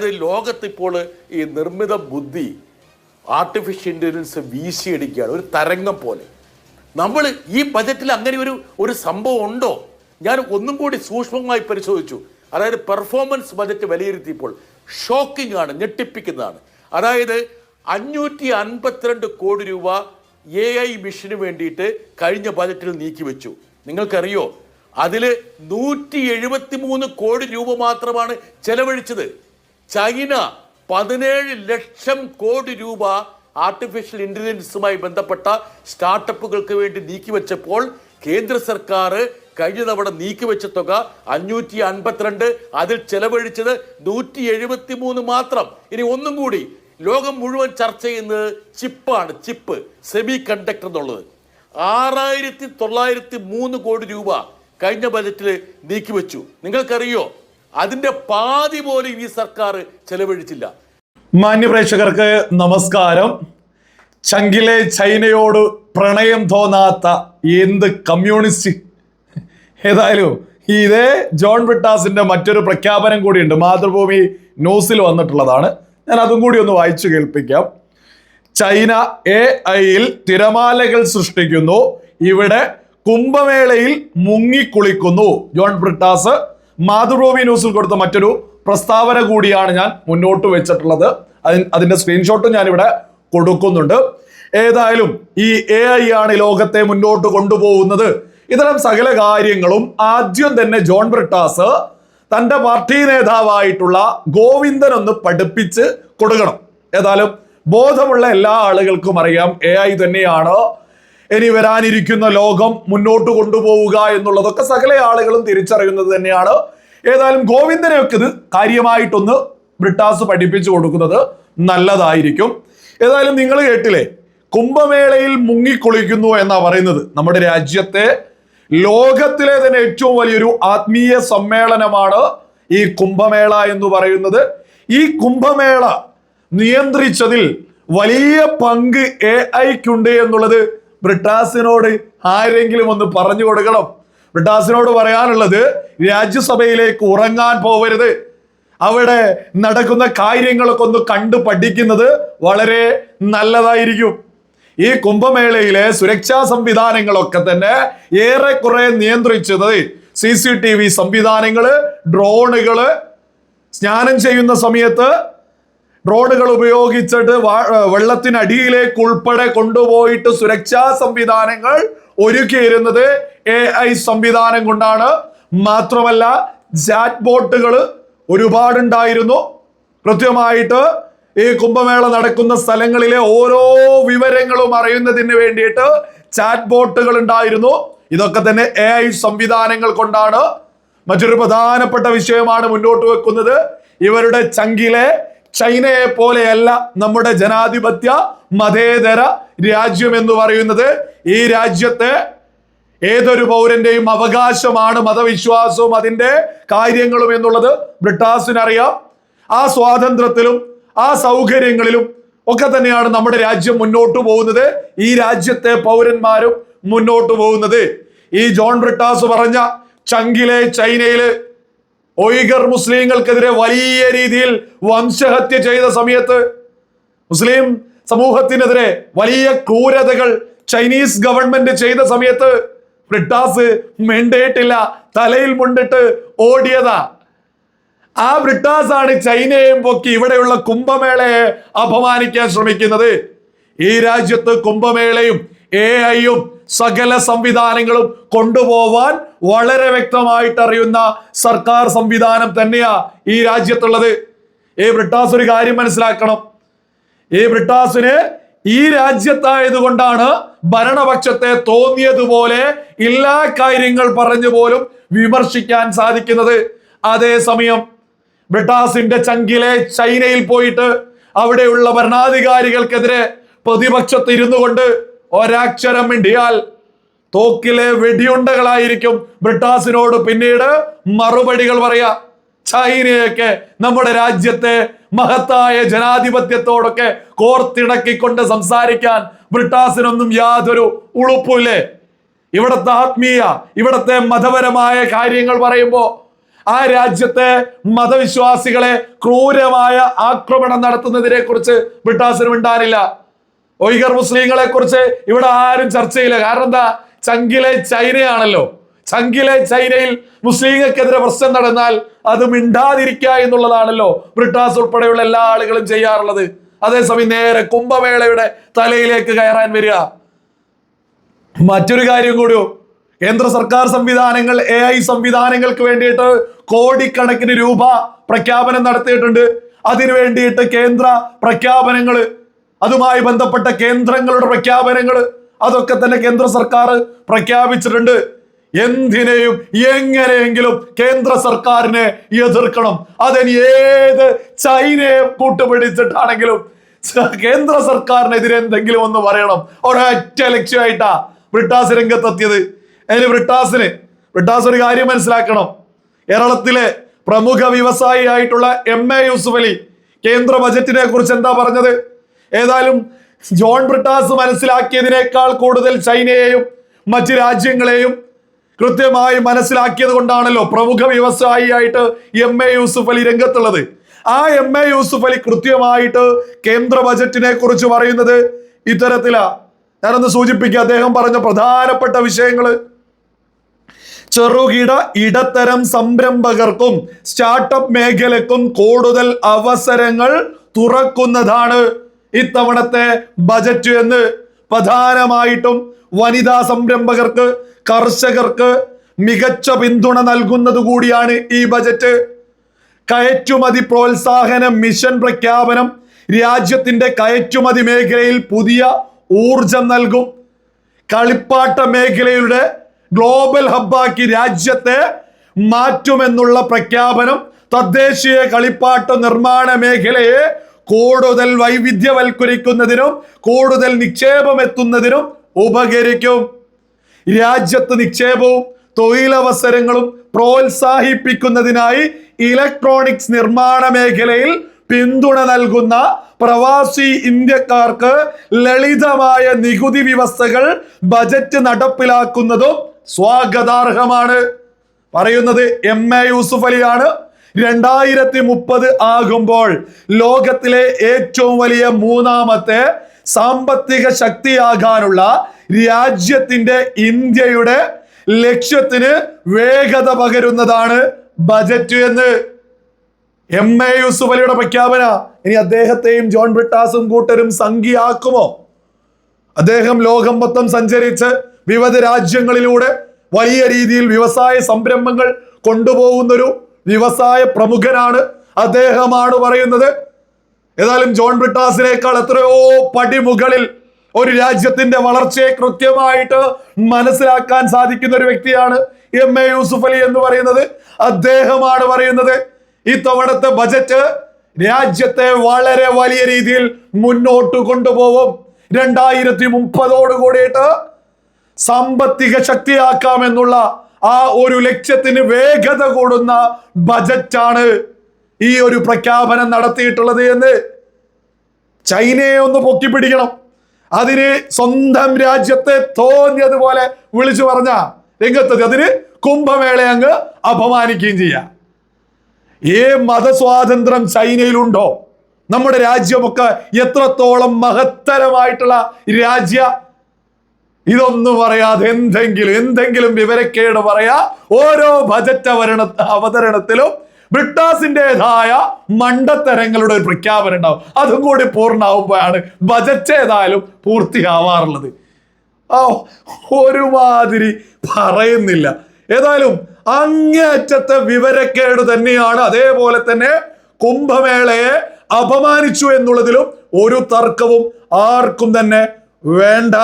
ലോകത്ത് ഇപ്പോൾ ഈ നിർമ്മിത ബുദ്ധി ആർട്ടിഫിഷ്യൽ ഇന്റലിജൻസ് വീശിയടിക്കുകയാണ് ഒരു തരംഗം പോലെ. നമ്മൾ ഈ ബജറ്റിൽ അങ്ങനെ ഒരു ഒരു സംഭവം ഉണ്ടോ? ഞാൻ ഒന്നും കൂടി സൂക്ഷ്മമായി പരിശോധിച്ചു. അതായത് പെർഫോമൻസ് ബജറ്റ് വിലയിരുത്തിയപ്പോൾ ഷോക്കിംഗ് ആണ് ഞെട്ടിപ്പിക്കുന്നതാണ്. അതായത് അഞ്ഞൂറ്റി അൻപത്തിരണ്ട് കോടി രൂപ എ ഐ മിഷന് വേണ്ടിയിട്ട് കഴിഞ്ഞ ബജറ്റിൽ നീക്കിവെച്ചു നിങ്ങൾക്കറിയോ? അതിൽ നൂറ്റി എഴുപത്തി മൂന്ന് കോടി രൂപ മാത്രമാണ് ചെലവഴിച്ചത്. ചൈന പതിനേഴ് ലക്ഷം കോടി രൂപ ആർട്ടിഫിഷ്യൽ ഇന്റലിജൻസുമായി ബന്ധപ്പെട്ട സ്റ്റാർട്ടപ്പുകൾക്ക് വേണ്ടി നീക്കിവെച്ചപ്പോൾ കേന്ദ്ര സർക്കാർ കഴിഞ്ഞ തവണ നീക്കിവെച്ച തുക അഞ്ഞൂറ്റി അൻപത്തിരണ്ട്. അതിൽ ചെലവഴിച്ചത് നൂറ്റി എഴുപത്തി മൂന്ന് മാത്രം. ഇനി ഒന്നും കൂടി ലോകം മുഴുവൻ ചർച്ച ചെയ്യുന്നത് ചിപ്പാണ് ചിപ്പ് സെമി കണ്ടക്ടർ എന്നുള്ളത്. ആറായിരത്തി തൊള്ളായിരത്തി മൂന്ന് കോടി രൂപ കഴിഞ്ഞ ബജറ്റിൽ നീക്കിവെച്ചു. നിങ്ങൾക്കറിയോ? അതിന്റെ പാതി പോലും ഈ സർക്കാർ ചെലവഴിച്ചില്ല. മാന്യപ്രേക്ഷകർക്ക് നമസ്കാരം. ചങ്കിലെ ചൈനയോട് പ്രണയം തോന്നാത്ത എന്ത് കമ്മ്യൂണിസ്റ്റ്? ഏതായാലും ഇതേ ജോൺ ബ്രിട്ടാസിന്റെ മറ്റൊരു പ്രഖ്യാപനം കൂടിയുണ്ട്. മാതൃഭൂമി ന്യൂസിൽ വന്നിട്ടുള്ളതാണ്. ഞാൻ അതും കൂടി ഒന്ന് വായിച്ചു കേൾപ്പിക്കാം. ചൈന എ ഐയിൽ തിരമാലകൾ സൃഷ്ടിക്കുന്നു. ഇവിടെ കുംഭമേളയിൽ മുങ്ങിക്കുളിക്കുന്നു. ജോൺ ബ്രിട്ടാസ് മാതൃഭൂമി ന്യൂസിൽ കൊടുത്ത മറ്റൊരു പ്രസ്താവന കൂടിയാണ് ഞാൻ മുന്നോട്ട് വെച്ചിട്ടുള്ളത്. അതിന് അതിന്റെ സ്ക്രീൻഷോട്ടും ഞാനിവിടെ കൊടുക്കുന്നുണ്ട്. ഏതായാലും ഈ എ ഐ ആണ് ലോകത്തെ മുന്നോട്ട് കൊണ്ടുപോകുന്നത്. ഇത്തരം സകല കാര്യങ്ങളും ആദ്യം തന്നെ ജോൺ ബ്രിട്ടാസ് തന്റെ പാർട്ടി നേതാവായിട്ടുള്ള ഗോവിന്ദൻ ഒന്ന് പഠിപ്പിച്ച് കൊടുക്കണം. ഏതായാലും ബോധമുള്ള എല്ലാ ആളുകൾക്കും അറിയാം എ ഐ തന്നെയാണ് ഇനി വരാനിരിക്കുന്ന ലോകം മുന്നോട്ട് കൊണ്ടുപോവുക എന്നുള്ളതൊക്കെ സകല ആളുകളും തിരിച്ചറിയുന്നത് തന്നെയാണ്. ഏതായാലും ഗോവിന്ദനെയൊക്കെ ഇത് കാര്യമായിട്ടൊന്ന് ബ്രിട്ടാസ് പഠിപ്പിച്ചു കൊടുക്കുന്നത് നല്ലതായിരിക്കും. ഏതായാലും നിങ്ങൾ കേട്ടില്ലേ കുംഭമേളയിൽ മുങ്ങിക്കുളിക്കുന്നു എന്നാ പറയുന്നത്. നമ്മുടെ രാജ്യത്തെ ലോകത്തിലെ തന്നെ ഏറ്റവും വലിയൊരു ആത്മീയ സമ്മേളനമാണ് ഈ കുംഭമേള എന്ന് പറയുന്നത്. ഈ കുംഭമേള നിയന്ത്രിച്ചതിൽ വലിയ പങ്ക് എ ഐക്കുണ്ട് എന്നുള്ളത് ബ്രിട്ടാസിനോട് ആരെങ്കിലും ഒന്ന് പറഞ്ഞു കൊടുക്കണം. ബ്രിട്ടാസിനോട് പറയാനുള്ളത് രാജ്യസഭയിലേക്ക് ഉറങ്ങാൻ പോവരുത്. അവിടെ നടക്കുന്ന കാര്യങ്ങളൊക്കെ ഒന്ന് കണ്ടു പഠിക്കുന്നത് വളരെ നല്ലതായിരിക്കും. ഈ കുംഭമേളയിലെ സുരക്ഷാ സംവിധാനങ്ങളൊക്കെ തന്നെ ഏറെക്കുറെ നിയന്ത്രിച്ചത് സി സി ടി വി സംവിധാനങ്ങൾ ഡ്രോണുകൾ സ്നാനം ചെയ്യുന്ന സമയത്ത് ഡ്രോണുകൾ ഉപയോഗിച്ചിട്ട് വെള്ളത്തിനടിയിലേക്ക് ഉൾപ്പെടെ കൊണ്ടുപോയിട്ട് സുരക്ഷാ സംവിധാനങ്ങൾ ഒരുക്കിയിരുന്നത് എ ഐ സംവിധാനം കൊണ്ടാണ്. മാത്രമല്ല ചാറ്റ് ബോട്ടുകൾ ഒരുപാടുണ്ടായിരുന്നു. കൃത്യമായിട്ട് ഈ കുംഭമേള നടക്കുന്ന സ്ഥലങ്ങളിലെ ഓരോ വിവരങ്ങളും അറിയുന്നതിന് വേണ്ടിയിട്ട് ചാറ്റ് ബോട്ടുകൾ ഉണ്ടായിരുന്നു. ഇതൊക്കെ തന്നെ എ ഐ സംവിധാനങ്ങൾ കൊണ്ടാണ്. മറ്റൊരു പ്രധാനപ്പെട്ട വിഷയമാണ് മുന്നോട്ട് വെക്കുന്നത്. ഇവരുടെ ചങ്കിലെ ചൈനയെ പോലെയല്ല നമ്മുടെ ജനാധിപത്യ മതേതര രാജ്യം എന്ന് പറയുന്നത്. ഈ രാജ്യത്തെ ഏതൊരു പൗരന്റെയും അവകാശമാണ് മതവിശ്വാസവും അതിന്റെ കാര്യങ്ങളും എന്നുള്ളത് ബ്രിട്ടാസിനറിയാം. ആ സ്വാതന്ത്ര്യത്തിലും ആ സൗകര്യങ്ങളിലും ഒക്കെ തന്നെയാണ് നമ്മുടെ രാജ്യം മുന്നോട്ട് പോകുന്നത്. ഈ രാജ്യത്തെ പൗരന്മാരും മുന്നോട്ട് പോകുന്നത്. ഈ ജോൺ ബ്രിട്ടാസ് പറഞ്ഞ ചങ്കിലെ ചൈനയിൽ ഒയ്ഗർ മുസ്ലിങ്ങൾക്കെതിരെ വലിയ രീതിയിൽ വംശഹത്യ ചെയ്ത സമയത്ത് മുസ്ലിം സമൂഹത്തിനെതിരെ വലിയ ക്രൂരതകൾ ചൈനീസ് ഗവൺമെന്റ് ചെയ്ത സമയത്ത് ബ്രിട്ടാസ് മിണ്ടേട്ടില്ല തലയിൽ മുണ്ടിട്ട് ഓടിയതാ. ആ ബ്രിട്ടാസ് ആണ് ചൈനയെയും പൊക്കി ഇവിടെയുള്ള കുംഭമേളയെ അപമാനിക്കാൻ ശ്രമിക്കുന്നത്. ഈ രാജ്യത്ത് കുംഭമേളയും എ ഐയും സകല സംവിധാനങ്ങളും കൊണ്ടുപോവാൻ വളരെ വ്യക്തമായിട്ട് അറിയുന്ന സർക്കാർ സംവിധാനം തന്നെയാ ഈ രാജ്യത്തുള്ളത്. ഏ ബ്രിട്ടാസ് ഒരു കാര്യം മനസ്സിലാക്കണം. ഏ ബ്രിട്ടാസിന് ഈ രാജ്യത്തായത് കൊണ്ടാണ് ഭരണപക്ഷത്തെ തോന്നിയതുപോലെ എല്ലാ കാര്യങ്ങൾ പറഞ്ഞു പോലും വിമർശിക്കാൻ സാധിക്കുന്നത്. അതേസമയം ബ്രിട്ടാസിന്റെ ചങ്കിലെ ചൈനയിൽ പോയിട്ട് അവിടെയുള്ള ഭരണാധികാരികൾക്കെതിരെ പ്രതിപക്ഷത്ത് ഇരുന്നു കൊണ്ട് ഒരക്ഷരം മിണ്ടിയാൽ തോക്കിലെ വെടിയുണ്ടകളായിരിക്കും ബ്രിട്ടാസിനോട് പിന്നീട് മറുപടികൾ പറയാ. ചൈനയൊക്കെ നമ്മുടെ രാജ്യത്തെ മഹത്തായ ജനാധിപത്യത്തോടൊക്കെ കോർത്തിണക്കിക്കൊണ്ട് സംസാരിക്കാൻ ബ്രിട്ടാസിനൊന്നും യാതൊരു ഉളുപ്പില്ലേ? ഇവിടത്തെ ആത്മീയ ഇവിടത്തെ മതപരമായ കാര്യങ്ങൾ പറയുമ്പോൾ ആ രാജ്യത്തെ മതവിശ്വാസികളെ ക്രൂരമായ ആക്രമണം നടത്തുന്നതിനെ കുറിച്ച് ബ്രിട്ടാസിന് മിണ്ടാനില്ല. ഒയ്ഗർ മുസ്ലിങ്ങളെ കുറിച്ച് ഇവിടെ ആരും ചർച്ച ചെയ്യില്ല. കാരണം എന്താ? ചങ്കിലെ ചൈനയാണല്ലോ. ചങ്കിലെ ചൈനയിൽ മുസ്ലിങ്ങൾക്കെതിരെ പ്രശ്നം നടന്നാൽ അത് മിണ്ടാതിരിക്കുക എന്നുള്ളതാണല്ലോ ബ്രിട്ടാസ് ഉൾപ്പെടെയുള്ള എല്ലാ ആളുകളും ചെയ്യാറുള്ളത്. അതേസമയം നേരെ കുംഭമേളയുടെ തലയിലേക്ക് കയറാൻ വരിക. മറ്റൊരു കാര്യം കൂടിയോ? കേന്ദ്ര സർക്കാർ സംവിധാനങ്ങൾ എ ഐ സംവിധാനങ്ങൾക്ക് വേണ്ടിയിട്ട് കോടിക്കണക്കിന് രൂപ പ്രഖ്യാപനം നടത്തിയിട്ടുണ്ട്. അതിനു വേണ്ടിയിട്ട് കേന്ദ്ര പ്രഖ്യാപനങ്ങൾ അതുമായി ബന്ധപ്പെട്ട കേന്ദ്രങ്ങളുടെ പ്രഖ്യാപനങ്ങൾ അതൊക്കെ തന്നെ കേന്ദ്ര സർക്കാർ പ്രഖ്യാപിച്ചിട്ടുണ്ട്. എന്തിനേയും എങ്ങനെയെങ്കിലും കേന്ദ്ര സർക്കാരിനെ എതിർക്കണം. അതിന് ഏത് ചൈനയെ കൂട്ടുപിടിച്ചിട്ടാണെങ്കിലും കേന്ദ്ര സർക്കാരിനെതിരെ എന്തെങ്കിലും ഒന്ന് പറയണം. ഒരൊറ്റ ലക്ഷ്യമായിട്ടാ ബ്രിട്ടാസ് രംഗത്തെത്തിയത്. അതിന് ബ്രിട്ടാസിന് ബ്രിട്ടാസ് ഒരു കാര്യം മനസ്സിലാക്കണം. കേരളത്തിലെ പ്രമുഖ വ്യവസായി ആയിട്ടുള്ള എം എ യൂസുഫ് അലി കേന്ദ്ര ബജറ്റിനെ കുറിച്ച് എന്താ പറഞ്ഞത്? ഏതായാലും ജോൺ ബ്രിട്ടാസ് മനസ്സിലാക്കിയതിനേക്കാൾ കൂടുതൽ ചൈനയെയും മറ്റ് രാജ്യങ്ങളെയും കൃത്യമായി മനസ്സിലാക്കിയത് കൊണ്ടാണല്ലോ പ്രമുഖ വ്യവസായിയായിട്ട് എം എ യൂസുഫ് അലി രംഗത്തുള്ളത്. ആ എം എ യൂസുഫ് അലി കൃത്യമായിട്ട് കേന്ദ്ര ബജറ്റിനെ കുറിച്ച് പറയുന്നത് ഇത്തരത്തിലാ. ഞാനൊന്ന് സൂചിപ്പിക്കുക അദ്ദേഹം പറഞ്ഞ പ്രധാനപ്പെട്ട വിഷയങ്ങൾ ചെറുകിട ഇടത്തരം സംരംഭകർക്കും സ്റ്റാർട്ടപ്പ് മേഖലക്കും കൂടുതൽ അവസരങ്ങൾ തുറക്കുന്നതാണ് ഇത്തവണത്തെ ബജറ്റ് എന്ന് പ്രധാനമായിട്ടും വനിതാ സംരംഭകർക്ക് കർഷകർക്ക് മികച്ച പിന്തുണ നൽകുന്നത് കൂടിയാണ് ഈ ബജറ്റ്. കയറ്റുമതി പ്രോത്സാഹന മിഷൻ പ്രഖ്യാപനം രാജ്യത്തിന്റെ കയറ്റുമതി മേഖലയിൽ പുതിയ ഊർജം നൽകും. കളിപ്പാട്ട മേഖലയുടെ ഗ്ലോബൽ ഹബ്ബാക്കി രാജ്യത്തെ മാറ്റുമെന്നുള്ള പ്രഖ്യാപനം തദ്ദേശീയ കളിപ്പാട്ട നിർമ്മാണ മേഖലയെ കൂടുതൽ വൈവിധ്യവൽക്കരിക്കുന്നതിനും കൂടുതൽ നിക്ഷേപം എത്തുന്നതിനും ഉപകരിക്കും. രാജ്യത്ത് നിക്ഷേപവും തൊഴിലവസരങ്ങളും പ്രോത്സാഹിപ്പിക്കുന്നതിനായി ഇലക്ട്രോണിക്സ് നിർമ്മാണ മേഖലയിൽ പിന്തുണ നൽകുന്ന പ്രവാസി ഇന്ത്യക്കാർക്ക് ലളിതമായ നികുതി വ്യവസ്ഥകൾ ബജറ്റ് നടപ്പിലാക്കുന്നതും സ്വാഗതാർഹമാണ്. പറയുന്നത് എം എ യൂസുഫ് അലിയാണ്. രണ്ടായിരത്തി മുപ്പത് ആകുമ്പോൾ ലോകത്തിലെ ഏറ്റവും വലിയ മൂന്നാമത്തെ സാമ്പത്തിക ശക്തിയാകാനുള്ള രാജ്യത്തിന്റെ ഇന്ത്യയുടെ ലക്ഷ്യത്തിന് വേഗത പകരുന്നതാണ് ബജറ്റ് എന്ന്. എം എ യൂസുഫ് അലിയുടെ പ്രഖ്യാപന. ഇനി അദ്ദേഹത്തെയും ജോൺ ബ്രിട്ടാസും കൂട്ടരും സംഖ്യയാക്കുമോ? അദ്ദേഹം ലോകം മൊത്തം സഞ്ചരിച്ച് വിവിധ രാജ്യങ്ങളിലൂടെ വലിയ രീതിയിൽ വ്യവസായ സംരംഭങ്ങൾ കൊണ്ടുപോകുന്നൊരു വ്യവസായ പ്രമുഖനാണ് അദ്ദേഹമാണ് പറയുന്നത്. ഏതായാലും ജോൺ ബ്രിട്ടാസിനേക്കാൾ എത്രയോ പടിമുകളിൽ ഒരു രാജ്യത്തിന്റെ വളർച്ചയെ കൃത്യമായിട്ട് മനസ്സിലാക്കാൻ സാധിക്കുന്ന ഒരു വ്യക്തിയാണ് എം എ യൂസുഫ് അലി എന്ന് പറയുന്നത്. അദ്ദേഹമാണ് പറയുന്നത് ഈ തവണത്തെ ബജറ്റ് രാജ്യത്തെ വളരെ വലിയ രീതിയിൽ മുന്നോട്ട് കൊണ്ടുപോകും. രണ്ടായിരത്തി മുപ്പതോട് കൂടിയിട്ട് സാമ്പത്തിക ശക്തിയാക്കാമെന്നുള്ള ആ ഒരു ലക്ഷ്യത്തിന് വേഗത കൂടുന്ന ബജറ്റാണ് ഈ ഒരു പ്രഖ്യാപനം നടത്തിയിട്ടുള്ളത് എന്ന് ചൈനയെ ഒന്ന് പൊക്കിപ്പിടിക്കണം. അതിന് സ്വന്തം രാജ്യത്തെ തോന്നിയതുപോലെ വിളിച്ചു പറഞ്ഞ രംഗത്തെത്തി. അതിന് കുംഭമേള അങ്ങ് അപമാനിക്കുകയും ചെയ്യാം. ഈ മതസ്വാതന്ത്ര്യം ചൈനയിലുണ്ടോ? നമ്മുടെ രാജ്യമൊക്കെ എത്രത്തോളം മഹത്തരമായിട്ടുള്ള രാജ്യ ഇതൊന്നും പറയാതെ എന്തെങ്കിലും എന്തെങ്കിലും വിവരക്കേട് പറയാ ഓരോ ബജറ്റ് അവരണ അവതരണത്തിലും ബ്രിട്ടാസിന്റെതായ മണ്ടത്തരങ്ങളുടെ ഒരു പ്രഖ്യാപനം ഉണ്ടാവും. അതും കൂടി പൂർണമാവുമ്പോഴാണ് ബജറ്റ് ഏതായാലും പൂർത്തിയാവാറുള്ളത്. ആ ഒരുമാതിരി പറയുന്നില്ല. ഏതായാലും അങ്ങേയറ്റത്തെ വിവരക്കേട് തന്നെയാണ് അതേപോലെ തന്നെ കുംഭമേളയെ അപമാനിച്ചു എന്നുള്ളതിലും ഒരു തർക്കവും ആർക്കും തന്നെ വേണ്ട